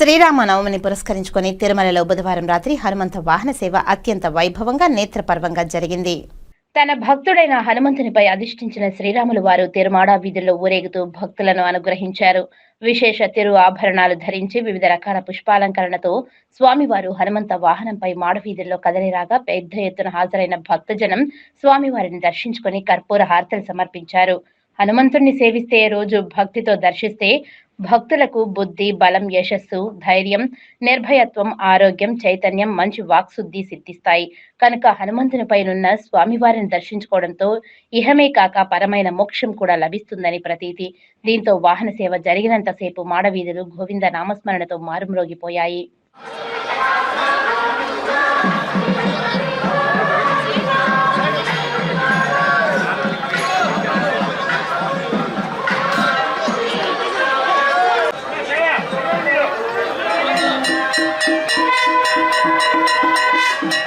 శ్రీరామనవమిని పురస్కరించుకొని తిరుమలలో బుధవారం రాత్రి హనుమంత వాహన సేవ అత్యంత వైభవంగా నేత్రపర్వంగా జరిగింది. తన భక్తుడైన హనుమంతునిపై అధిష్ఠించిన శ్రీరాములు వారు తిరుమాడ వీధుల్లో ఊరేగుతూ భక్తులను అనుగ్రహించారు. విశేష తిరు ఆభరణాలు ధరించి వివిధ రకాల పుష్పాలంకరణతో స్వామివారు హనుమంత వాహనంపై మాడవీధుల్లో కదలిరాగా పెద్ద ఎత్తున హాజరైన భక్తజనం స్వామివారిని దర్శించుకొని కర్పూర హారతలు సమర్పించారు. హనుమంతుణ్ణి సేవిస్తే రోజు భక్తితో దర్శిస్తే భక్తులకు బుద్ధి బలం యశస్సు ధైర్యం నిర్భయత్వం ఆరోగ్యం చైతన్యం మంచి వాక్శుద్ధి సిద్ధిస్తాయి. కనుక హనుమంతునిపైనున్న స్వామివారిని దర్శించుకోవడంతో ఇహమే కాక పరమైన మోక్షం కూడా లభిస్తుందని ప్రతీతి. దీంతో వాహన సేవ జరిగినంతసేపు మాడవీధులు గోవింద నామస్మరణతో మారుమ్రోగిపోయాయి. Música